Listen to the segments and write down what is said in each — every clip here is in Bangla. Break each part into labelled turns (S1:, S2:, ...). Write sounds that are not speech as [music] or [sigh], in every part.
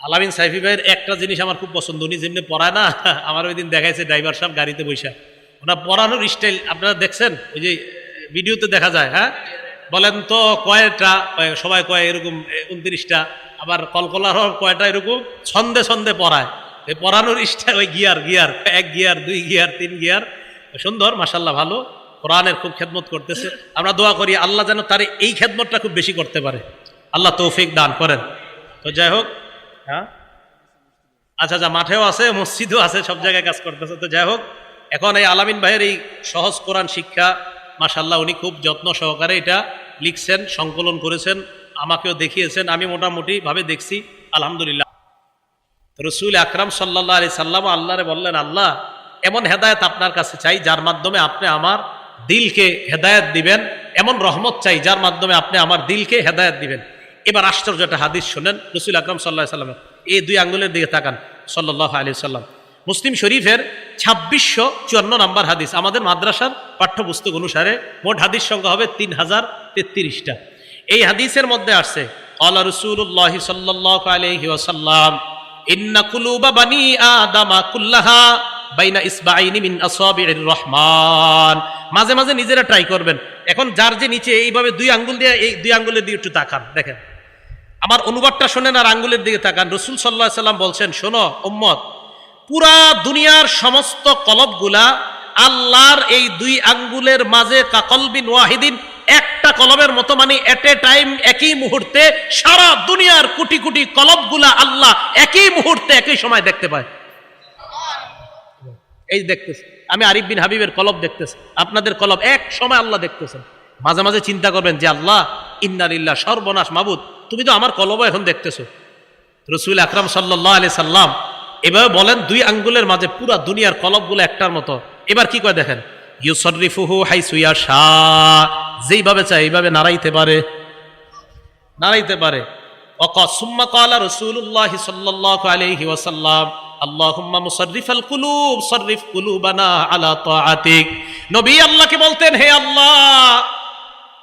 S1: আলামিন সাইফি ভাইয়ের একটা জিনিস আমার খুব পছন্দ, উনি যেমনি পড়ায় না, [laughs] আমার ওই দিন দেখাইছে ড্রাইভার সাহেব গাড়িতে বৈশা ওনার পড়ানোর স্টাইল, আপনারা দেখছেন? ওই যে ভিডিওতে দেখা যায় হ্যাঁ? বলেন তো কয়টা সবাই কয় এরকম উনত্রিশটা, আবার কলকলার কয়টা এরকম? ছন্দে ছন্দে পড়ায়। এই পড়ানোর স্টাইল, ওই গিয়ার গিয়ার, এক গিয়ার, দুই গিয়ার, তিন গিয়ার। সুন্দর মাসাল্লাহ ভালো। কোরআনের খুব খেদমত করতেছে। আমরা দোয়া করি, আল্লাহ যেন তার এই খেদমতটা খুব বেশি করতে পারে। আল্লাহ তৌফিক দান করেন। তো যাই হোক হ্যাঁ? আচ্ছা আচ্ছা মাঠেও আছে, মসজিদও আছে, সব জায়গায় কাজ করতেছে। তো যাই হোক, এখন এই আলামিন ভাইয়ের এই সহজ কোরআন শিক্ষা মাসাল্লাহ উনি খুব যত্ন সহকারে এটা লিখছেন, সংকলন করেছেন, আমাকেও দেখিয়েছেন, আমি মোটামুটি ভাবে দেখছি, আলহামদুলিল্লাহ। রসুল আকরাম সাল্লাহ আলি সাল্লাম আল্লাহরে বললেন, আল্লাহ, এমন হেদায়ত আপনার কাছে চাই, যার মাধ্যমে আপনি আমার দিলকে হেদায়েত দিবেন, এমন রহমত চাই, যার মাধ্যমে আপনি আমার দিলকে হেদায়ত দিবেন। এবার আশ্চর্য একটা হাদিস শোনেন, রসুল আকরাম সাল্লাহ সাল্লামের। এই দুই আঙ্গুলের দিকে তাকান সাল্লাহ আলি সাল্লাম। মুসলিম শরীফের ছাব্বিশশো চুয়ান্ন নম্বর হাদিস, আমাদের মাদ্রাসার পাঠ্যপুস্তক অনুসারে মোট হাদিস সংখ্যা হবে তিন হাজার তেত্রিশটা। এই হাদিসের মধ্যে আসছে আল্লাহ রসুল্লাহ সাল্লাহ আলহি ওসাল্লাম ইন্না কুলুবা বানি আদামা কুল্লাহা বাইনা ইসবাইনি মিন রহমান। মাঝে মাঝে নিজেরা ট্রাই করবেন। এখন যার যে নিচে, এইভাবে দুই আঙ্গুল দিয়ে, এই দুই আঙ্গুলের দিকে একটু তাকান, দেখেন। আমার অনুবাদটা শোনেন আর আঙ্গুলের দিকে তাকান। রসুল সাল্লাহ সাল্লাম বলছেন, শোনো উম্মত, পুরা দুনিয়ার সমস্ত কলবগুলা আল্লাহর এই দুই আঙ্গুলের মাঝে কাকলবিন ওয়াহিদিন, একটা কলবের মতো মানে এট এ টাইম একই মুহূর্তে সারা দুনিয়ার কোটি কোটি কলবগুলা আল্লাহ একই মুহূর্তে একই সময় দেখতে পায়। এই দেখতেছে, আমি আরিফ বিন হাবিবের কলব দেখতেছি, আপনাদের কলব এক সময় আল্লাহ দেখতেছেন। মাঝে মাঝে চিন্তা করবেন যে আল্লাহ ইন্নারিল্লাহ সর্বনাশ মাবুদ। তুমি তো আমার কলব এখন দেখতেছো। রসুল আকরাম সাল্লাহ আলি সাল্লাম এভাবে বলেন, দুই আঙ্গুলের মাঝে পুরা দুনিয়ার কলবগুলো একটার মতো। এবার কি করে দেখেন? ইউসরিফুহু হাই সুইয়া শাহ। যেইভাবে চায় এইভাবে নাড়াইতে পারে। নাড়াইতে পারে। সুম্মা কালা রসুল্লাহ সাল্লাহ আলহি ওয়াসাল্লাম, আল্লাহুম্মা মুসাররিফাল কুলুব, সররিফ কুলুবানা আলা তাআতিক। নবী আল্লাহকে বলতেন, হে আল্লাহ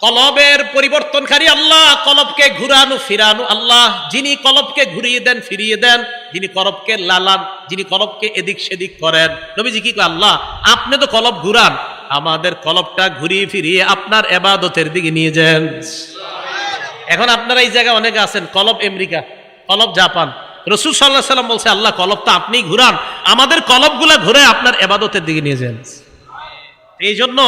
S1: কলবের পরিবর্তনকারী আল্লাহ, কলবকে ঘুরানো, ফিরানো আল্লাহ। যিনি কলবকে ঘুরিয়ে দেন, ফিরিয়ে দেন, যিনি কলবকে লালান, যিনি কলবকে এদিক সেদিক করেন। নবীজি কি আল্লাহ, আপনি তো কলব ঘুরান, আমাদের কলবটা ঘুরিয়ে ফিরিয়ে আপনার এবাদতের দিকে নিয়ে যান। এখন আপনারা এই জায়গায় অনেকে আছেন, কলব আমেরিকা, কলব জাপান। রসুল সাল্লাহ সাল্লাম বলছে, আল্লাহ, কলব তো আপনি ঘুরান, আমাদের কলবগুলা ঘুরে আপনার এবাদতের দিকে নিয়ে যান। এই জন্য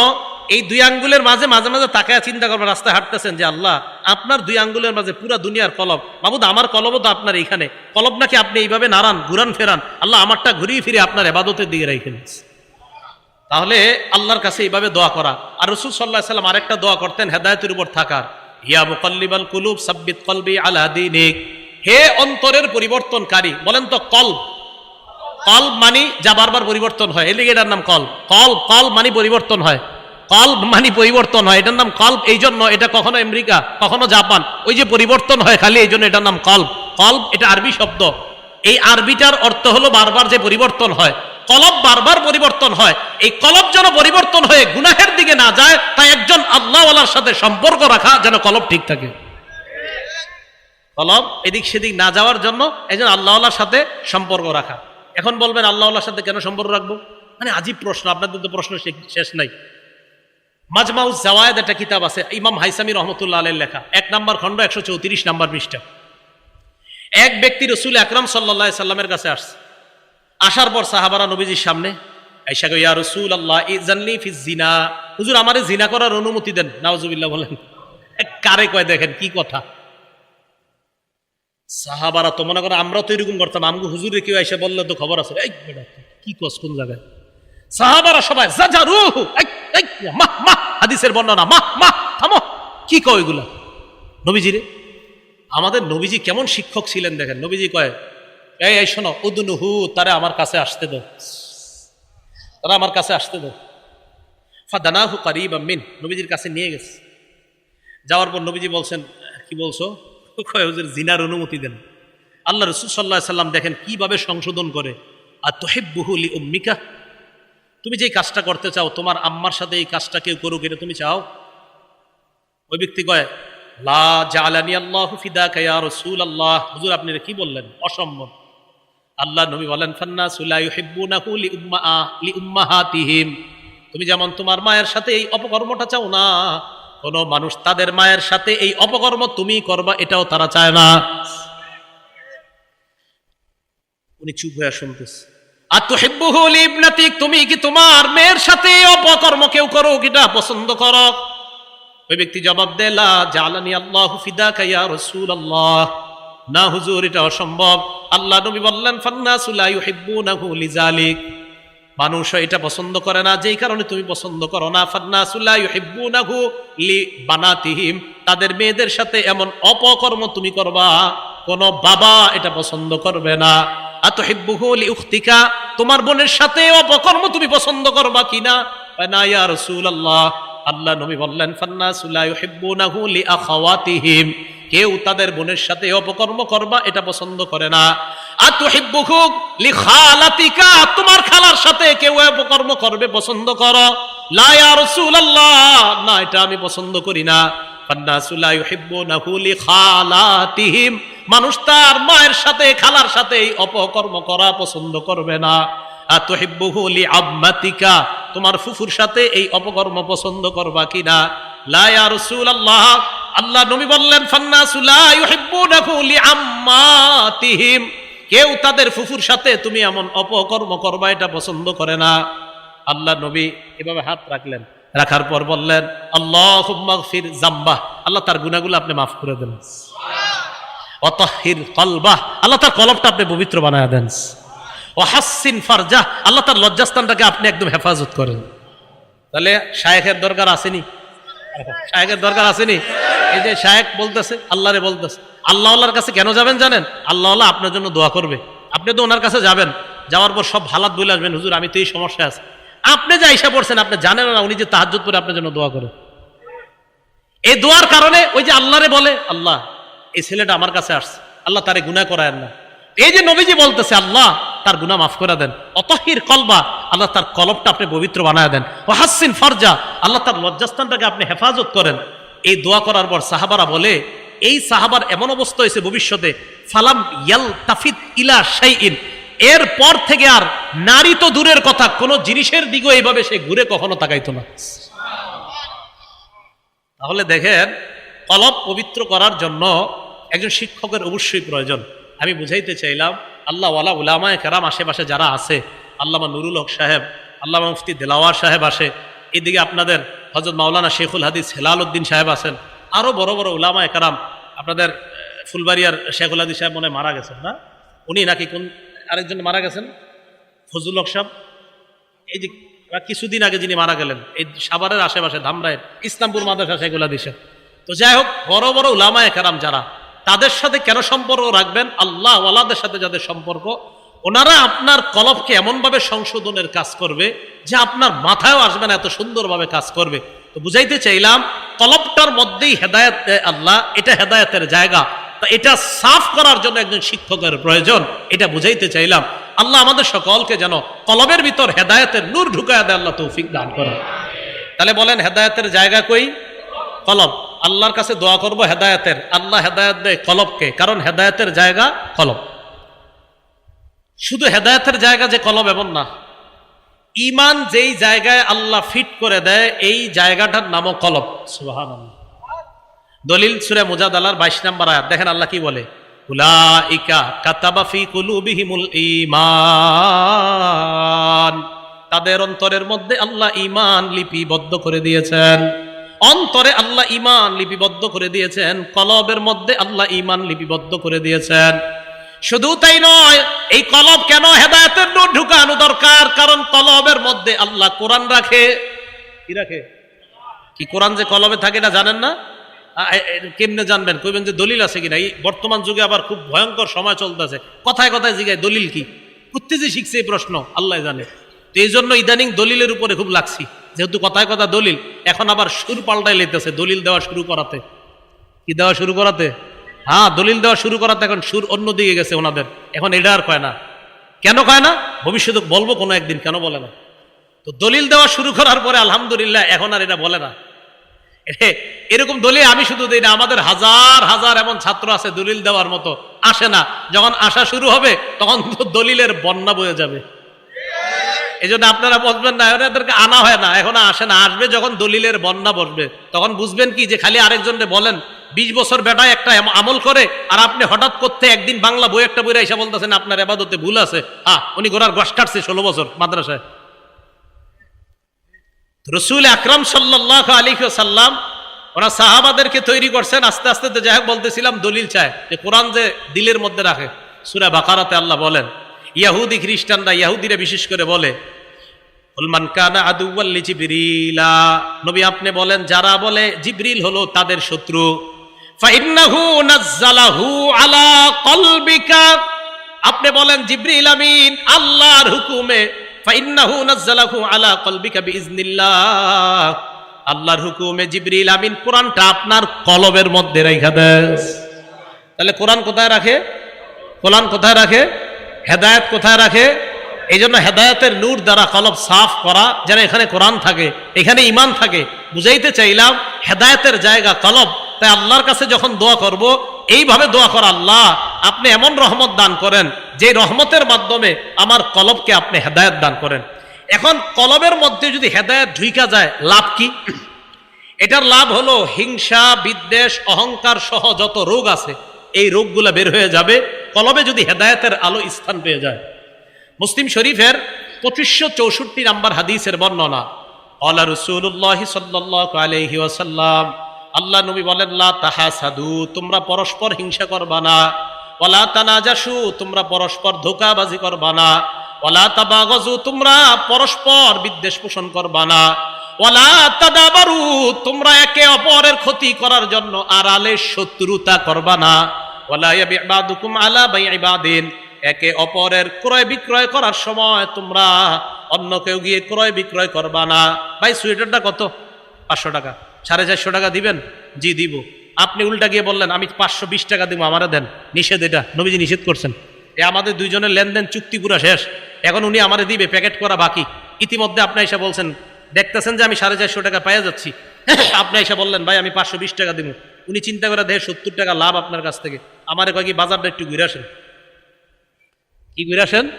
S1: এই দুই আঙ্গুলের মাঝে মাঝে মাঝে তাকায় চিন্তা করবেন রাস্তায় হাঁটতেছেন যে আল্লাহ, আপনার দুই আঙ্গুলের মাঝে পুরা দুনিয়ার কলব। মাবুদ, আমার কলবও তো আপনার এইখানে। কলব নাকি আপনি এইভাবে নাড়ান, ঘুরান, ফেরান। আল্লাহ আমারটা ঘুরিয়ে ফিরে আপনার এবাদতের দিকে রেখে তাহলে আল্লাহর কাছে এইভাবে দোয়া করা। আর রসুল সাল্লাহ সাল্লাম আরেকটা দোয়া করতেন, হেদায়তের উপর থাকার। ইয়া মুকল্লিবাল কুলুব, সাব্বিত কলবি আলা দিনিক। হে অন্তরের পরিবর্তনকারী, বলেন তো কল কল মানি যা বারবার পরিবর্তন হয়। এলিগেটার নাম কল কল কল মানি পরিবর্তন হয়। কল্প মানে পরিবর্তন হয়, এটার নাম কল্প এই জন্য এটা কখনো আমেরিকা, কখনো জাপান, ওই যে পরিবর্তন হয় খালি এই জন্য এটার নাম কল্প কল্প এটা আরবি শব্দ। এই আরবিটার অর্থ হলো বারবার যে পরিবর্তন হয়। কলব বারবার পরিবর্তন হয়। এই কলব যেন পরিবর্তন হয়ে গুনাহের দিকে না যায়, তাই একজন আল্লাহওয়ালার সাথে সম্পর্ক রাখা যেন কলব ঠিক থাকে। কলব এদিক সেদিক না যাওয়ার জন্য একজন আল্লাহওয়ালার সাথে সম্পর্ক রাখা। এখন বলবেন, আল্লাহওয়ালার সাথে কেন সম্পর্ক রাখব? মানে আজীব প্রশ্ন, আপনাদের তো প্রশ্ন শেষ নাই। মাজমাউ জাওয়ায়দ একটা কিতাব আছে, ইমাম হাইসামি রহমতুল্লাহ আলের লেখা। এক নম্বর খণ্ড একশো চৌত্রিশ নম্বর পৃষ্ঠা। এক ব্যক্তি রসুল আকরাম সাল্লামের কাছে আসছে। আসার পর সাহাবারা নবীজির সামনে ইয়া রসুল আল্লাহ ইজানলি জিনা হুজুর, আমারে জিনা করার অনুমতি দেন। নাওজুবিল্লাহ বলেন, কারে কয় দেখেন, কি কথা? সাহাবারা তো মনে করো, আমরা তো এরকম করতাম, আমগো হুজুরে কেউ এসে বললে তো খবর আছে। কি কস কোন জায়গায়? সাহাবারা সবাই যা রুহ মাহ মাহ হাদিসের বর্ণনা। মাহ মাহ থামো। কি কয় এগুলা? নবীজি রে আমাদের নবীজি কেমন শিক্ষক ছিলেন দেখেন। নবীজি কয়, এই এই, শোনো, উদনুহু, তারা আমার কাছে আসতে দো। তারা আমার কাছে আসতে দো। ফাদানাহু কারিব মিন। নবীজির কাছে নিয়ে গেছে। যাওয়ার পর নবীজি বলছেন, কি বলছো? কয়, হুজুর, জিনার অনুমতি দেন। আল্লাহ রসুল সাল্লাহ সাল্লাম দেখেন কীভাবে সংশোধন করে। আর তোহেব্বুহুলি উম্মিকা? তুমি যেই কাজটা করতে চাও, তোমার আম্মার সাথে এই কাজটা কেউ করুক, এটা তুমি চাও? ওই ব্যক্তি কয়, লা জালানি আল্লাহু ফিদাকা ইয়া রাসূলুল্লাহ। হুজুর, আপনি কি বললেন? অসম্ভব আল্লাহ নবী বলেন ফান্না সুলা ইউহিব্বুনাহু লিউম্মা লিউম্মাহাতিহিম তুমি যেমন তোমার মায়ের সাথে এই অপকর্মটা চাও না, কোন মানুষ তাদের মায়ের সাথে এই অপকর্ম তুমি করবা, এটাও তারা চায় না। উনি চুপ হয়ে শুনতেছে। তুমি কি তোমার মেয়ের সাথে অপকর্ম কেউ করো কিটা পছন্দ করো। ওই ব্যক্তি জবাব দেলা জালানি আল্লাহ ফিদা কাইয়া রসুল আল্লাহ না হুজুর, এটা অসম্ভব। আল্লাহ নবী বললেন লিজালিক। মানুষ এটা পছন্দ করে না, যেই কারণে তুমি পছন্দ করো না। ফান্না সুলা ইউহিব্বুনাহু লি বানাতিহিম। তাদের মেয়েদের সাথে এমন অপকর্ম তুমি করবা, কোন বাবা এটা পছন্দ করবে না। তোমার বোনের সাথে অপকর্ম তুমি পছন্দ করবা কিনা? না ইয়া আল্লাহ নবী বললেন কেউ তাদের বোনের সাথে অপকর্ম করবা, এটা পছন্দ করে না। তোমার খালার সাথে কেউ অপকর্ম করবে, পছন্দ করো। লা না, এটা আমি পছন্দ করি না। মানুষ তার মায়ের সাথে, খালার সাথে এই অপকর্ম করা পছন্দ করবে না। আতুহিব্বুহু লি আম্মাতিকা তোমার ফুফুর সাথে এই অপকর্ম পছন্দ করবা কিনা? লা ইয়া রাসূলুল্লাহ আল্লাহ নবী বললেন আম্মাতিহিম কেউ তাদের ফুফুর সাথে তুমি এমন অপকর্ম করবা, এটা পছন্দ করে না। আল্লাহ নবী এভাবে হাত রাখলেন। রাখার পর বললেন আল্লাহ ফির জাম্বা আল্লাহ তার গুনাগুলো আপনি মাফ করে দেন। অতহির কলবাহ আল্লাহ তার কলবটা আপনি পবিত্র বানায় দেন। ও হাসিন ফারজা। আল্লাহ তার লজ্জাস্থানটাকে আপনি একদম হেফাজত করেন। তাহলে শায়েখের দরকার আসেনি? শায়েখের দরকার আসেনি? এই যে শায়েক বলতেছে, আল্লাহরে বলতেছে। আল্লাহ আল্লাহর কাছে কেন যাবেন জানেন? আল্লাহ আল্লাহ আপনার জন্য দোয়া করবে। আপনি তো ওনার কাছে যাবেন। যাওয়ার পর সব হালাত বলে আসবেন, হুজুর, আমি তো এই সমস্যা আছে। আপনি যা ইসা পড়ছেন আপনি জানেন না, উনি যে তাহাজ্জুদ করে আপনার জন্য দোয়া করে। এই দোয়ার কারণে ওই যে আল্লাহরে বলে, আল্লাহ, এই ছেলেটা আমার কাছে আসছে। আল্লাহ তারে গুনাহ করায় না। এই যে নবীজি বলতেছে, আল্লাহ, তার গুনাহ মাফ করে দেন। অতহির কলবা, আল্লাহ তার কলবটা আপনি পবিত্র বানায় দেন। ও হাসিন ফরজা, আল্লাহ তার লজ্জাস্থানটাকে আপনি হেফাজত করেন। এই দোয়া করার পর সাহাবারা বলে, এই সাহাবার এমন অবস্থা হয়েছে ভবিষ্যতে, ফালাম ইয়াল তাফিদ ইলা শাইইন। এর পর থেকে আর নারী তো দূরের কথা, কোন জিনিসের দিকেও এইভাবে সে ঘুরে কখনো তাকাইতো না। তাহলে দেখেন কলব পবিত্র করার জন্য একজন শিক্ষকের অবশ্যই প্রয়োজন। আমি বুঝাইতে চাইলাম, আল্লাহ উলামায় কেরাম আশেপাশে যারা আছে, আল্লামা নুরুল হক সাহেব, আল্লামা মুফতি দেলাওয়ার সাহেব আসে, এদিকে আপনাদের হজরত মাওলানা শেখুল হাদিস হেলাল উদ্দিন সাহেব আছেন আরও বড় বড় উলামায় কারাম আপনাদের ফুলবাড়িয়ার শেখুল হাদিস সাহেব মনে মারা গেছেন না? উনি নাকি কোন আরেকজন মারা গেছেন? ফজুল হক সাহেব। এই যে কিছুদিন আগে যিনি মারা গেলেন, এই সাভারের আশেপাশে ধামরায়ের ইসলামপুর মাদ্রাসা সেগুলা দিছে তো যাই হোক, বড় বড় উলামায় কারাম যারা, তাদের সাথে কেন সম্পর্ক রাখবেন? আল্লাহ ওয়ালাদের সাথে যাদের সম্পর্ক, ওনারা আপনার কলবকে এমনভাবে সংশোধনের কাজ করবে যে আপনার মাথায়ও আসবে না এত সুন্দরভাবে কাজ করবে। তো বুঝাইতে চাইলাম, কলবটার মধ্যেই হেদায়ত আল্লাহ, এটা হেদায়তের জায়গা। তা এটা সাফ করার জন্য একজন শিক্ষকের প্রয়োজন, এটা বুঝাইতে চাইলাম। আল্লাহ আমাদের সকলকে যেন কলবের ভিতর হেদায়তের নূর ঢুকায় দেয় আল্লাহ তৌফিক দান করে তাহলে বলেন, হেদায়তের জায়গা কই? কলব। আল্লাহর কাছে দোয়া করব হেদায়তের। আল্লাহ হেদায়ত দেয় কলবকে, কারণ হেদায়তের জায়গা কলব। শুধু হেদায়তের জায়গা যে কলব এমন না ইমান যেই জায়গায় আল্লাহ ফিট করে দেয়, এই জায়গাটার নামও কলব। সুবাহান দলিল সুরে মুজাদালার বাইশ নাম্বার আয়াত। দেখেন আল্লাহ কি বলে? কাতাবাফি তাদের অন্তরের মধ্যে আল্লাহ ঈমান লিপিবদ্ধ করে দিয়েছেন। অন্তরে আল্লাহ ঈমান লিপিবদ্ধ করে দিয়েছেন, কলবের মধ্যে আল্লাহ ঈমান লিপিবদ্ধ করে দিয়েছেন। শুধু তাই নয়, এই কলব কেন হেদায়তের নূর ঢুকানো দরকার? কারণ কলবের মধ্যে আল্লাহ কোরআন রাখে। কি রাখে? কি কোরআন যে কলবে থাকে না জানেন না? কেমনে জানবেন? কইবেন যে দলিল আছে কিনা? এই বর্তমান যুগে আবার খুব ভয়ঙ্কর সময় চলতেছে। কথায় কথায় জিগায়, দলিল কি? যে শিখছে এই প্রশ্ন, আল্লাহ জানে। তো এই জন্য ইদানিং দলিলের উপরে খুব লাগছি। যেহেতু কথায় কথা দলিল, এখন আবার সুর পাল্টাই লেতেছে দলিল দেওয়া শুরু করাতে। কি দেওয়া শুরু করাতে? হ্যাঁ দলিল দেওয়া শুরু করাতে এখন সুর অন্য দিকে গেছে ওনাদের। এখন এটা আর কয় না। কেন কয় না? ভবিষ্যতে বলব কোনো একদিন, কেন বলে না? তো দলিল দেওয়া শুরু করার পরে আলহামদুলিল্লাহ, এখন আর এটা বলে না। [laughs] এরকম দলিল আমি শুধু দিই না, আমাদের হাজার হাজার এমন ছাত্র আছে দলিল দেওয়ার মতো, আসে না। যখন আসা শুরু হবে, তখন তো দলিলের বন্যা বয়ে যাবে। এই জন্য আপনারা বসবেন না এদেরকে আনা হয় না, এখন আসে না, আসবে যখন দলিলের বন্যা বসবে। তখন বুঝবেন কি যে খালি আরেকজনকে বলেন, বিশ বছর বেটায় একটা আমল করে, আর আপনি হঠাৎ করতে একদিন বাংলা বই একটা বইরা এসে বলতেছেন, আপনার এবাদতে ভুল আছে। হ্যাঁ উনি গোড়ার গস কাটছে ষোলো বছর মাদ্রাসায়। রসুল আকরাম সাল্লাহ আলী সাল্লাম ওরা সাহাবাদেরকে তৈরি করছেন। আস্তে আস্তে তো যাই বলতেছিলাম দলিল চায়, যে কোরআন যে দিলের মধ্যে রাখে, সুরা বাকারাতে আল্লাহ বলেন, ইয়াহুদি খ্রিস্টানরা, ইয়াহুদিরা বিশেষ করে বলে উলমান কানা আদুয়াল্লি জিবরিলা নবী আপনি বলেন, যারা বলে জিবরিল হলো তাদের শত্রু। ফাইন্নাহু নাজ্জালাহু আলা কলবিকা আপনি বলেন, জিবরিল আমিন, আল্লাহর হুকুমে ফাইন্নাহু নাজ্জালাহু আলা কলবিকা বিইজনিল্লাহ। আল্লাহর হুকুমে জিবরিল আমিন কোরআনটা আপনার কলবের মধ্যে রেখে দেয় তাহলে কোরআন কোথায় রাখে? কোরআন কোথায় রাখে? হেদায়েত কোথায় রাখে? এই জন্য হেদায়তের নূর দ্বারা কলব সাফ করা, যেন এখানে কোরআন থাকে, এখানে ইমান থাকে। বুঝাইতে চাইলাম, হেদায়তের জায়গা কলব। তাই আল্লাহর কাছে যখন দোয়া করব, এইভাবে দোয়া করা আল্লাহ, আপনি এমন রহমত দান করেন যে রহমতের মাধ্যমে আমার কলবকে আপনি হেদায়ত দান করেন। এখন কলবের মধ্যে যদি হেদায়ত ঢুইকা যায়, লাভ কি? এটার লাভ হলো হিংসা, বিদ্বেষ, অহংকার সহ যত রোগ আছে, এই রোগগুলা বের হয়ে যাবে, কলবে যদি হেদায়েতের আলো স্থান পেয়ে যায়। মুসলিম শরীফের পঁচিশশো চৌষট্টি নাম্বার হাদিসের বর্ণনা আল্লাহ রসুল্লাহ সাল্লাহ আলহি আল্লাহ নবী বলেন তাহা সাধু তোমরা পরস্পর হিংসা করবা না। ওলা তানাজাসু, তোমরা পরস্পর ধোকাবাজি করবা না। ওলা তাবাগজু তোমরা পরস্পর বিদ্বেষ পোষণ করবা না। ওয়ালা তাদাবারু, তোমরা একে অপরের ক্ষতি করার জন্য আড়ালে শত্রুতা করবা না। ওয়ালা ইয়াবিবাদুকুম আলা বাইইবাদিন একে অপরের ক্রয় বিক্রয় করার সময় তোমরা অন্য কেউ গিয়ে ক্রয় বিক্রয় করবা না। ভাই, সোয়েটারটা কত? পাঁচশো টাকা। সাড়ে চারশো টাকা দিবেন? জি, দিব। আপনি উল্টা গিয়ে বললেন, আমি পাঁচশো বিশ টাকা দিব, আমারে দেন। নিষেধ এটা, নবীজি নিষেধ করছেন। এ আমাদের দুইজনের লেনদেন চুক্তি পুরা শেষ। এখন উনি আমারে দিবে, প্যাকেট করা বাকি। ইতিমধ্যে আপনি এসে বলছেন, দেখতেছেন যে আমি সাড়ে চারশো টাকা পেয়ে যাচ্ছি। [coughs] আপনি এসে বললেন, ভাই, আমি পাঁচশো বিশ টাকা দিব। উনি চিন্তা করে দেয় সত্তর টাকা লাভ আপনার কাছ থেকে। আমারে কয় কি, বাজারটা একটু ঘুরে আসেন। কি ঘুরে আসেন?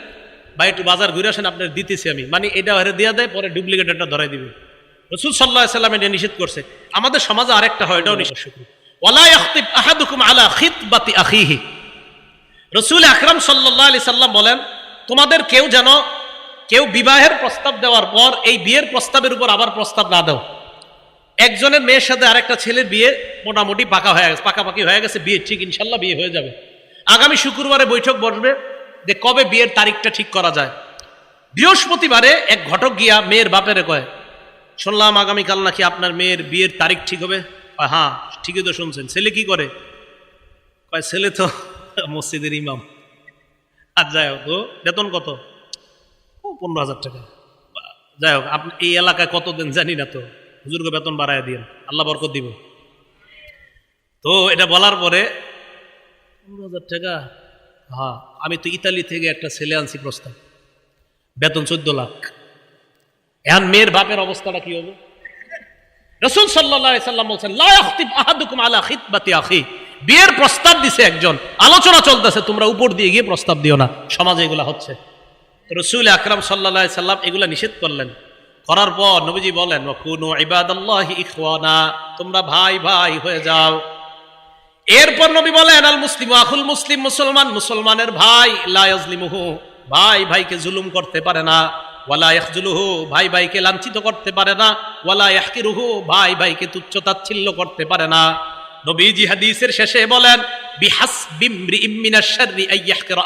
S1: ভাই, একটু বাজার ঘুরে আসেন, আপনার দিতেছি আমি। মানে এটা হেরে দেওয়া দেয়, পরে ডুপ্লিকেট একটা ধরাই দিবে। রসুল সাল্লাহ সাল্লাম এটা নিষেধ করছে। আমাদের সমাজে আরেকটা হয়, এটাও নিষেধ। আহাদুকুম আলা রসুল আকরাম সাল্লাহ সাল্লাম বলেন, তোমাদের কেউ যেন কেউ বিবাহের প্রস্তাব দেওয়ার পর এই বিয়ের প্রস্তাবের উপর আবার প্রস্তাব না দাও। একজনের মেয়ের সাথে আরেকটা ছেলের বিয়ে মোটামুটি পাকা হয়ে গেছে, পাকাপাকি হয়ে গেছে, বিয়ে ঠিক ইনশাল্লাহ বিয়ে হয়ে যাবে। আগামী শুক্রবারে বৈঠক বসবে যে কবে বিয়ের তারিখটা ঠিক করা যায়। বৃহস্পতিবারে এক ঘটক গিয়া মেয়ের বাপেরে কয়, শুনলাম আগামীকাল নাকি আপনার মেয়ের বিয়ের তারিখ ঠিক হবে? হ্যাঁ ঠিকই তো শুনছেন। ছেলে কি করে? কয়, ছেলে তো মসজিদের ইমাম। আর যাই হোক বেতন কত? ও, পনেরো হাজার টাকা। যাই হোক, আপনি এই এলাকায় কত দেন জানি না তো। হুজুরকে বেতন বাড়ায় দিন আল্লাহ বরকত দিব। তো, এটা বলার পরে, পনেরো হাজার টাকা? হ্যাঁ আমি তো ইতালি থেকে একটা ছেলে আনছি প্রস্তাব। বেতন চোদ্দ লাখ। এখন মেয়ের বাপের অবস্থাটা কি হবে? রসুল সাল্লাম বলছেন আহাদুকুম আলা বিয়ের প্রস্তাব দিছে একজন, আলোচনা চলতেছে, তোমরা উপর দিয়ে গিয়ে প্রস্তাব দিও না, সমাজে এগুলা হচ্ছে। রসুল আকরাম সাল্লাহ সাল্লাম এগুলা নিষেধ করলেন। করার পর নবীজি বলেন ইবাদাল্লাহি ইখওয়ানা। তোমরা ভাই ভাই হয়ে যাও। এরপর নবী বলেন, আল মুসলিম আখুল মুসলিম মুসলমান, মুসলমানের ভাই লা ইয়াজলিমুহু। ভাই, ভাইকে জুলুম করতে পারে না। ওয়ালা ভাই ভাইকে লাঞ্ছিত করতে পারে না। ওয়ালা ইয়াহকিরুহু, ভাই ভাইকে করতে পারে না। নবীজি হাদিসের শেষে বলেন শাররি আই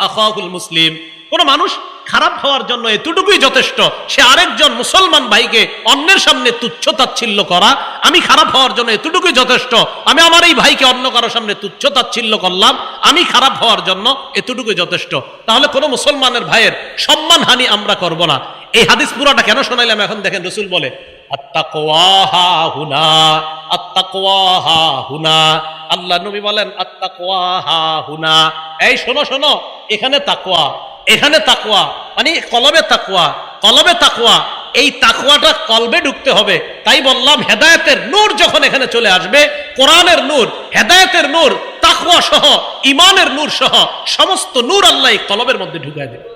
S1: আখাহুল মুসলিম। কোন মানুষ খারাপ হওয়ার জন্য এতটুকুই যথেষ্ট, সে আরেকজন মুসলমান ভাইকে অন্যের সামনে তুচ্ছ তাচ্ছিল্য করা। আমি খারাপ হওয়ার জন্য এতটুকুই যথেষ্ট, আমি আমার এই ভাইকে অন্য কারও সামনে তুচ্ছ তাচ্ছিল্য করলাম, আমি খারাপ হওয়ার জন্য এতটুকুই যথেষ্ট। তাহলে কোনো মুসলমানের ভাইয়ের সম্মান হানি আমরা করব না। এই হাদিস পুরাটা কেন শোনাইলাম? এখন দেখেন রসুল বলে আল্লাহ নবী বলেন হুনা। এই শোনো শোনো, এখানে তাকওয়া এখানে তাকওয়া মানে কলবে তাকওয়া কলবে তাকওয়া, এই তাকুয়াটা কলবে ঢুকতে হবে। তাই বললাম, হেদায়েতের নূর যখন এখানে চলে আসবে, কোরআনের নূর, হেদায়েতের নূর তাকুয়া সহ ইমানের নূর সহ, সমস্ত নূর আল্লাহ কলবের মধ্যে ঢুকায় দেবে।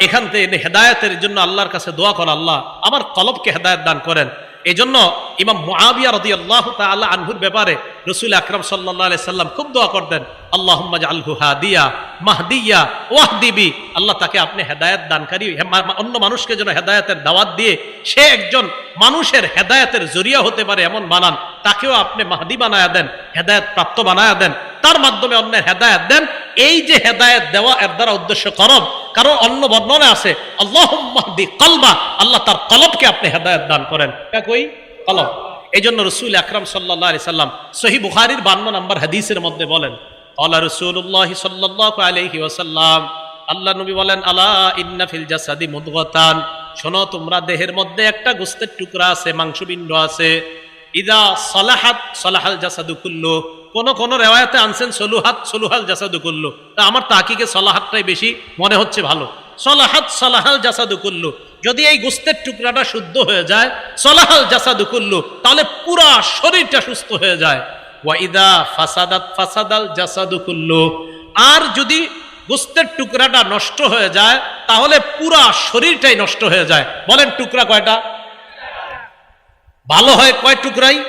S1: এখান থেকে হেদায়তের জন্য আল্লাহর কাছে দোয়া কর আল্লাহ। আমার কলবকে হেদায়ত দান করেন। এই জন্য ইমাম মুআবিয়া রদি আল্লাহ তাআলা আনহুর ব্যাপারে রসুল আকরাম সাল্লাহ সাল্লাম খুব দোয়া করতেন আল্লাহ আলহু হাদিয়া মাহদিয়া ওয়াহদিবি আল্লাহ তাকে আপনি হেদায়ত দানকারী অন্য মানুষকে যেন হেদায়তের দাওয়াত দিয়ে সে একজন মানুষের হেদায়তের জরিয়া হতে পারে এমন বানান, তাকেও আপনি মাহদি বানায়া দেন, হেদায়ত প্রাপ্ত বানায়া দেন। তার মাধ্যমে অন্যের হেদায়ত দেন। এই যে হেদায়ত দেওয়া, এর দ্বারা উদ্দেশ্য করব কারণ অন্য বর্ণনা আছে আল্লাহ কলবা আল্লাহ তার কলবকে আপনি হেদায়ত দান করেন। কই? কলব। এই জন্য রসুল আকরাম সাল্লাহ আলি সাল্লাম সহি বুখারির বান্ন নম্বর হাদিসের মধ্যে বলেন আল্লাহ রসুল্লাহ সাল্লাহ আলহি ওসাল্লাম আল্লাহ নবী বলেন, আলা ইন্না ফিল জাসাদি মুদগতান শোনো, তোমরা দেহের মধ্যে একটা গোস্তের টুকরা আছে, মাংসপিণ্ড আছে। ইদা সলাহাত, সলাহাল জাসাদু কুল্লু কোন কোন রেওয়ায়তে আনছেন, সলুহাত, সলুহাল জাসাদু কুল্লু। তা আমার তাকিকে সলাহাতটাই বেশি মনে হচ্ছে ভালো। সলাহাত, সলাহাল জাসাদু কুল্লু। যদি এই গোস্তের টুকরাটা শুদ্ধ হয়ে যায়, সলাহাল জাসাদু কুল্লু, তাহলে পুরা শরীরটা সুস্থ হয়ে যায়। ওয়াইদা ফাসাদাত ফাসাদাল জাসাদু কুল্লু। আর যদি গোস্তের টুকরাটা নষ্ট হয়ে যায়, তাহলে পুরা শরীরটাই নষ্ট হয়ে যায়। বলেন টুকরা কয়টা? ভালো হয় কয় টুকরাই?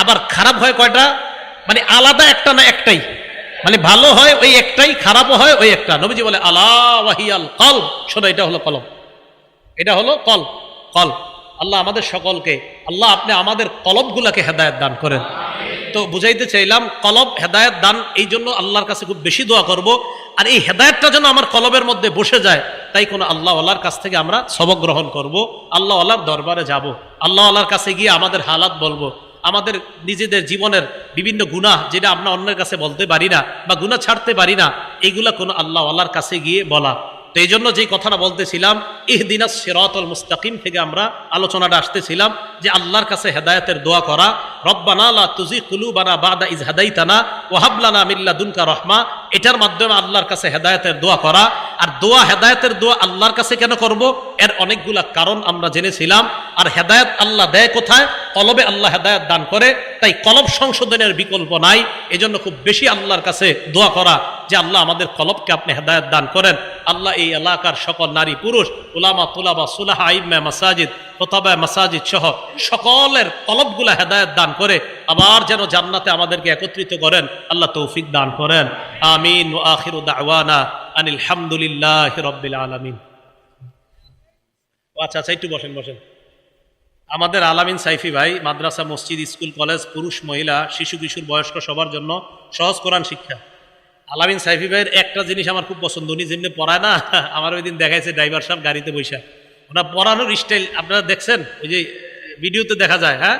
S1: আবার খারাপ হয় কয়টা? মানে আলাদা একটা না একটাই। মানে ভালো হয় ওই একটাই খারাপও হয় ওই একটা। নবীজি বলে, আলা ওয়াহিয়াল কল শোনো, এটা হলো কলম এটা হলো কল কল আল্লাহ আমাদের সকলকে, আল্লাহ আপনি আমাদের কলবগুলাকে হেদায়ত দান করেন। তো বুঝাইতে চাইলাম, কলব, হেদায়ত, দান, এই জন্য আল্লাহর কাছে খুব বেশি দোয়া করব। আর এই হেদায়তটা যেন আমার কলবের মধ্যে বসে যায়, তাই কোনো আল্লাহ আল্লাহর কাছ থেকে আমরা সবক গ্রহণ করব। আল্লাহ আল্লাহর দরবারে যাব। আল্লাহ আল্লাহর কাছে গিয়ে আমাদের হালাত বলব। আমাদের নিজেদের জীবনের বিভিন্ন গুণা যেটা আমরা অন্যের কাছে বলতে পারি না বা গুণা ছাড়তে পারি না, এগুলা কোনো আল্লাহ আল্লাহর কাছে গিয়ে বলা। তো এই জন্য যেই কথাটা বলতেছিলাম, ইহদিনা সিরাতুল মুস্তাকিম থেকে আমরা আলোচনাটা আসতেছিলাম যে আল্লাহর কাছে হেদায়েতের দোয়া করা, রব্বানা লা তুজি কুলুবানা বাদা ইজ হাদাইতানা ওয়াহাবলানা মিল্লা দুনকা রহমা এটার মাধ্যমে আল্লাহর কাছে হেদায়েতের দোয়া করা। আর দোয়া, হেদায়েতের দোয়া আল্লাহর কাছে কেন করব? এর অনেকগুলা কারণ আমরা জেনেছিলাম। আর হেদায়েত আল্লাহ দেয় কোথায়? কলবে আল্লাহ হেদায়েত দান করে। তাই কলব সংশোধনের বিকল্প নাই। এজন্য খুব বেশি আল্লাহর কাছে দোয়া করা যে আল্লাহ আমাদের কলবকে আপনি হেদায়েত দান করেন। আল্লাহ এই এলাকার সকল নারী পুরুষ, উলামা, তুলাবা, সুলাহা, আইম্মা, মাসাজিদ ফতাবা মাসাজিদ সহ সকলের কলবগুলা হেদায়েত দান করে আবার যেন জান্নাতে আমাদেরকে একত্রিত করেন। আল্লাহ তৌফিক দান করেন। আমিন। ও আখির দাওয়ানা আনিল হামদুলিল্লাহ রব্বিল আলামিন। আচ্ছা আচ্ছা একটু বসেন বসেন। আমাদের আলামিন সাইফি ভাই, মাদ্রাসা, মসজিদ, স্কুল, কলেজ, পুরুষ, মহিলা, শিশু, কিশোর, বয়স্ক সবার জন্য সহজ কোরআন শিক্ষা। আলামিন সাইফি ভাইয়ের একটা জিনিস আমার খুব পছন্দ, উনি যেমনি পড়ায় না, [laughs] আমার ওই দিন দেখাইছে ড্রাইভার সাহেব গাড়িতে বৈশা ওনার পড়ানোর স্টাইল আপনারা দেখছেন? ওই যে ভিডিওতে দেখা যায় হ্যাঁ?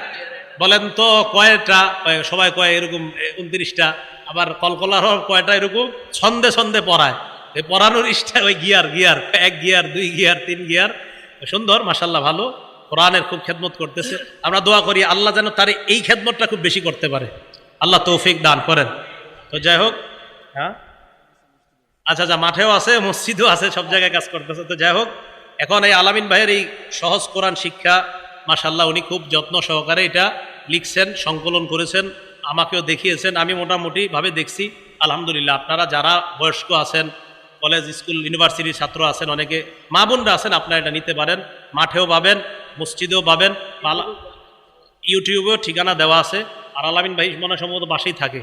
S1: বলেন তো কয়টা সবাই কয় এরকম উনত্রিশটা, আবার কলকলার কয়টা এরকম? ছন্দে ছন্দে পড়ায়। এই পড়ানোর স্টাইল ওই গিয়ার গিয়ার, এক গিয়ার, দুই গিয়ার, তিন গিয়ার। সুন্দর মাসাল্লাহ ভালো। কোরআনের খুব খেদমত করতেছে। আমরা দোয়া করি আল্লাহ যেন তার এই খেদমতটা খুব বেশি করতে পারে। আল্লাহ তৌফিক দান করেন। তো যাই হোক হ্যাঁ? আচ্ছা আচ্ছা মাঠেও আছে, মসজিদও আছে, সব জায়গায় কাজ করতেছে। তো যাই হোক, এখন এই আলামিন ভাইয়ের এই সহজ কোরআন শিক্ষা মাসাল্লাহ উনি খুব যত্ন সহকারে এটা লিখছেন, সংকলন করেছেন, আমাকেও দেখিয়েছেন, আমি মোটামুটি ভাবে দেখছি। আলহামদুলিল্লাহ, আপনারা যারা বয়স্ক আছেন, কলেজ, স্কুল, ইউনিভার্সিটির ছাত্র আছেন, অনেকে মা বোনরা আছেন, আপনারা এটা নিতে পারেন। মাঠেও পাবেন, মসজিদেও পাবেন ইউটিউবেও ঠিকানা দেওয়া আছে। আর আলামিন ভাই মনে সম্ভবত বাসেই থাকে।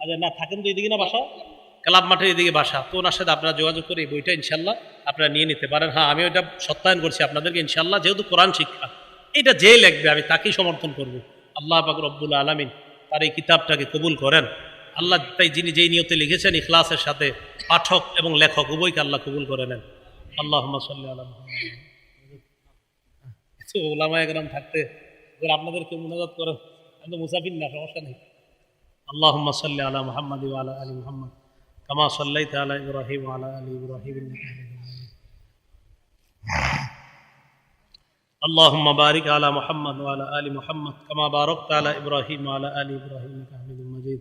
S1: আচ্ছা না, থাকেন তো এদিকে না বাসা? ক্লাব মাঠের এদিকে বাসা। তো ওনার সাথে আপনারা যোগাযোগ করে এই বইটা ইনশাল্লাহ আপনারা নিয়ে নিতে পারেন। হ্যাঁ আমি ওইটা সত্যায়ন করছি আপনাদেরকে, ইনশাল্লাহ, যেহেতু কোরআন শিক্ষা, এটা যে লিখবে, আমি তাকেই সমর্থন করব। আল্লাহ পাক রব্বুল আলমিন তার এই কিতাবটাকে কবুল করেন। আল্লাহ তাই যিনি যেই নিয়তে লিখেছেন, ইখলাসের সাথে পাঠক এবং লেখক, উভয়কে আল্লাহ কবুল করে নেন। আল্লাহ ওলামা একরাম থাকতে আপনাদেরকে মনোজাত করেন আমি তো মুসাফির না, সমস্যা নেই। اللهم صل على محمد وعلى آل محمد كما صليت على إبراهيم وعلى آل إبراهيم إنك حميد اللهم بارك على محمد وعلى آل محمد كما باركت على إبراهيم وعلى آل إبراهيم إنك حميد مجيد.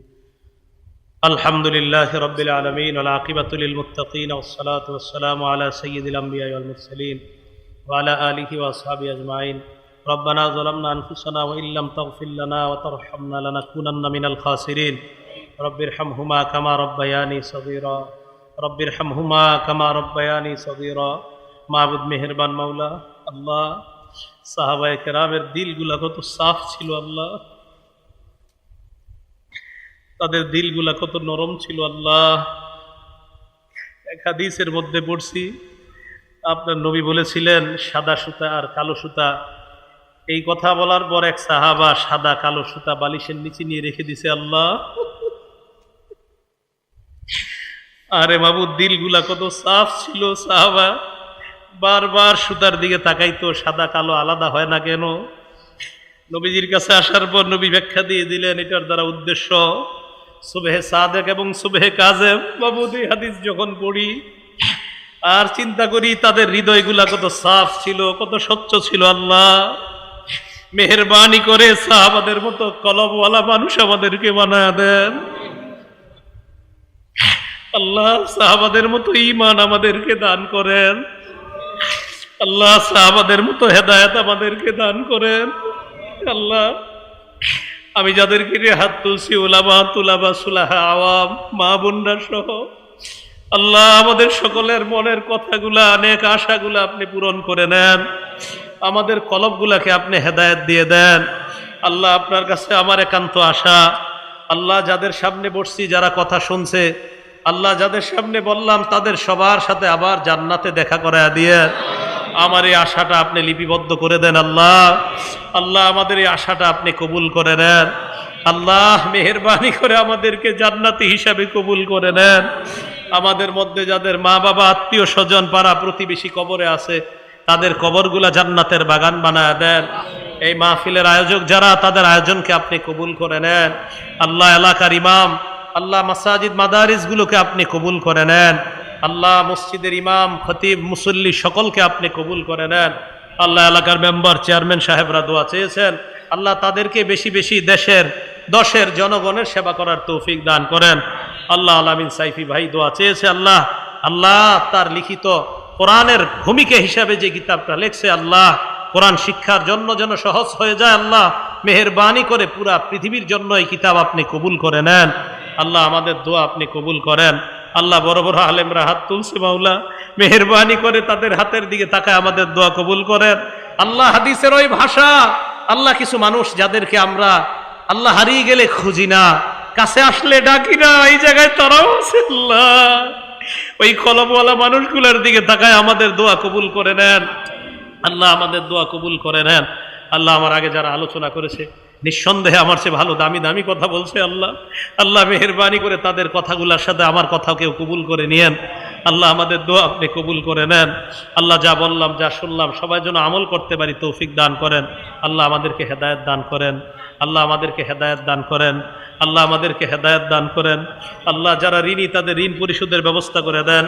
S1: الحمد لله رب العالمين والعاقبة للمتقين والصلاة والسلام على سيد الأنبياء والمرسلين وعلى آله وأصحابه أجمعين. ربنا ظلمنا أنفسنا وإن لم تغفر لنا وترحمنا لنكونن من الخاسرين رب ارحمهما كما ربياني صغيرا رب ارحمهما كما ربياني صغيرا মাহবুদ মেহেরবান মাওলা আল্লাহ সাহাবায়ে কেরামের দিলগুলা কত সাফ ছিল আল্লাহ তাদের দিলগুলা কত নরম ছিল আল্লাহ এক হাদিসের মধ্যে পড়ছি আপনার নবী বলেছিলেন সাদা সুতা আর কালো সুতা এই কথা বলার পর এক সাহাবা সাদা কালো সুতা বালিশের নিচে নিয়ে রেখে দিছে, আল্লাহ! আরে বাবু, দিলগুলা কত সাফ ছিল, সাহাবা। বারবার সুতার দিকে তাকাইতো, সাদা কালো আলাদা হয় না কেন? নবীজির কাছে আসার পর নবী ব্যাখ্যা দিয়ে দিলেন, এটার দ্বারা উদ্দেশ্য, সুবেহে সাদেক এবং সুবেহে কাজেম। বাবু, দুই হাদিস যখন পড়ি, আর চিন্তা করি তাদের হৃদয়গুলা কত সাফ ছিল, কত স্বচ্ছ ছিল, আল্লাহ। মেহরবানি করে সাহাবাদের মতো কলমওয়ালা মানুষ আমাদেরকে বানায় দেন। আল্লাহ সাহাবাদের মতো ইমান আমাদেরকে দান করেন। আল্লাহ সাহাবাদের মতো হেদায়ত আমাদেরকে দান করেন। আল্লাহ, আমি যাদেরকে হাত তুলছি ওলামা তুলাবা, সুলাহা, আওয়াম, মা বোনরা সহ, আল্লাহ আমাদের সকলের মনের কথাগুলা অনেক আশাগুলা আপনি পূরণ করে নেন। আমাদের কলবগুলাকে আপনি হেদায়ত দিয়ে দেন। আল্লাহ আপনার কাছে আমার একান্ত আশা। আল্লাহ যাদের সামনে বসছি, যারা কথা শুনছে, আল্লাহ যাদের সামনে বললাম, তাদের সবার সাথে আবার জান্নাতে দেখা করায় দিয়ে আমার এই আশাটা আপনি লিপিবদ্ধ করে দেন আল্লাহ। আল্লাহ আমাদের এই আশাটা আপনি কবুল করে নেন। আল্লাহ মেহরবানি করে আমাদেরকে জান্নাতি হিসাবে কবুল করে নেন। আমাদের মধ্যে যাদের মা বাবা আত্মীয় স্বজন পাড়া প্রতিবেশী কবরে আছে তাদের কবরগুলা জান্নাতের বাগান বানায় দেন। এই মাহফিলের আয়োজক যারা, তাদের আয়োজনকে আপনি কবুল করে নেন। আল্লাহ এলাকার ইমাম, আল্লাহ মাসাজিদ মাদারিসগুলোকে আপনি কবুল করে নেন। আল্লাহ মসজিদের ইমাম, খতিব, মুসল্লি সকলকে আপনি কবুল করে নেন। আল্লাহ এলাকার মেম্বার, চেয়ারম্যান সাহেবরা দোয়া চেয়েছেন। আল্লাহ তাদেরকে বেশি বেশি দেশের, দশের জনগণের সেবা করার তৌফিক দান করেন। আল্লাহ আলামিন সাইফি ভাই দোয়া চেয়েছে, আল্লাহ আল্লাহ তার লিখিত কোরআনের ভূমিকা হিসাবে যে কিতাবটা লেখছে, আল্লাহ কোরআন শিক্ষার জন্য যেন সহজ হয়ে যায়, আল্লাহ মেহরবানি করে পুরা পৃথিবীর জন্য এই কিতাব আপনি কবুল করে নেন। আল্লাহ আমাদের দোয়া আপনি কবুল করেন। আল্লাহ বড় বড় আলেমরা হাত তুলছে, মাওলা। মেহরবানি করে তাদের হাতের দিকে তাকায় আমাদের দোয়া কবুল করেন। আল্লাহ হাদিসের ওই ভাষা, আল্লাহ কিছু মানুষ যাদেরকে আমরা আল্লাহ হারিয়ে গেলে খুঁজি না, কাছে আসলে ডাকি না, এই জায়গায় তারাও আছে, আল্লাহ। ওই কলমওয়ালা মানুষগুলোর দিকে তাকায় আমাদের দোয়া কবুল করে নেন। আল্লাহ আমাদের দোয়া কবুল করে নেন। আল্লাহ আমার আগে যারা আলোচনা করেছে, নিঃসন্দেহে আমার সে ভালো দামি দামি কথা বলছে আল্লাহ। আল্লাহ মেহরবানি করে তাদের কথাগুলোর সাথে আমার কথাও কেউ কবুল করে নিয়েন। আল্লাহ আমাদের দোয়া আপনি কবুল করে নেন। আল্লাহ যা বললাম, যা শুনলাম, সবাই যেন আমল করতে পারি, তৌফিক দান করেন। আল্লাহ আমাদেরকে হেদায়ত দান করেন। আল্লাহ আমাদেরকে হেদায়ত দান করেন। আল্লাহ আমাদেরকে হেদায়ত দান করেন। আল্লাহ যারা ঋণী, তাদের ঋণ পরিশোধের ব্যবস্থা করে দেন।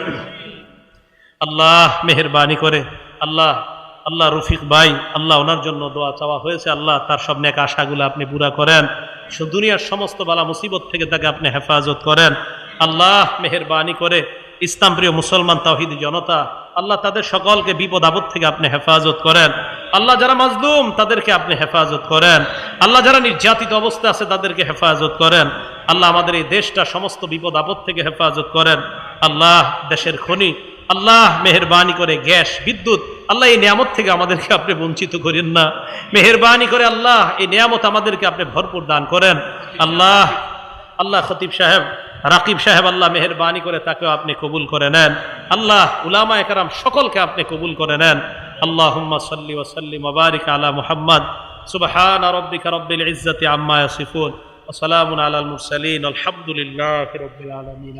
S1: আল্লাহ মেহরবানি করে। আল্লাহ আল্লাহ রফিক ভাই, আল্লাহ ওনার জন্য দোয়া চাওয়া হয়েছে। আল্লাহ তার সব নেক আশাগুলো আপনি পুরা করেন। দুনিয়ার সমস্ত বালা মুসিবত থেকে তাকে আপনি হেফাজত করেন। আল্লাহ মেহরবানি করে ইসলাম প্রিয় মুসলমান তাহিদি জনতা, আল্লাহ তাদের সকলকে বিপদ আপদ থেকে আপনি হেফাজত করেন। আল্লাহ যারা মাজলুম, তাদেরকে আপনি হেফাজত করেন। আল্লাহ যারা নির্যাতিত অবস্থা আছে, তাদেরকে হেফাজত করেন। আল্লাহ আমাদের এই দেশটা সমস্ত বিপদ আপদ থেকে হেফাজত করেন। আল্লাহ দেশের খনি, আল্লাহ মেহরবানি করে গ্যাস, বিদ্যুৎ, আল্লাহ এই নিয়ামত থেকে আমাদেরকে আপনি বঞ্চিত করেন না। মেহরবানি করে আল্লাহ এই নিয়ামত আমাদেরকে আপনি ভরপুর দান করেন। আল্লাহ আল্লাহ খতিব সাহেব রাকিব সাহেব আল্লাহ মেহরবানি করে তাকেও আপনি কবুল করে নেন। আল্লাহ উলামা একরাম সকলকে আপনি কবুল করে নেন। আল্লাহ সাল্লি ওসাল্লি মবারিক আলা মুহাম্মদ। সুবহান রব্বিক রব্বিল ইজ্জতি আম্মা ইয়াসিফুন। ওয়া সালামুন আলাল মুরসালিন। আলহামদুলিল্লাহি রাব্বিল আলামিন।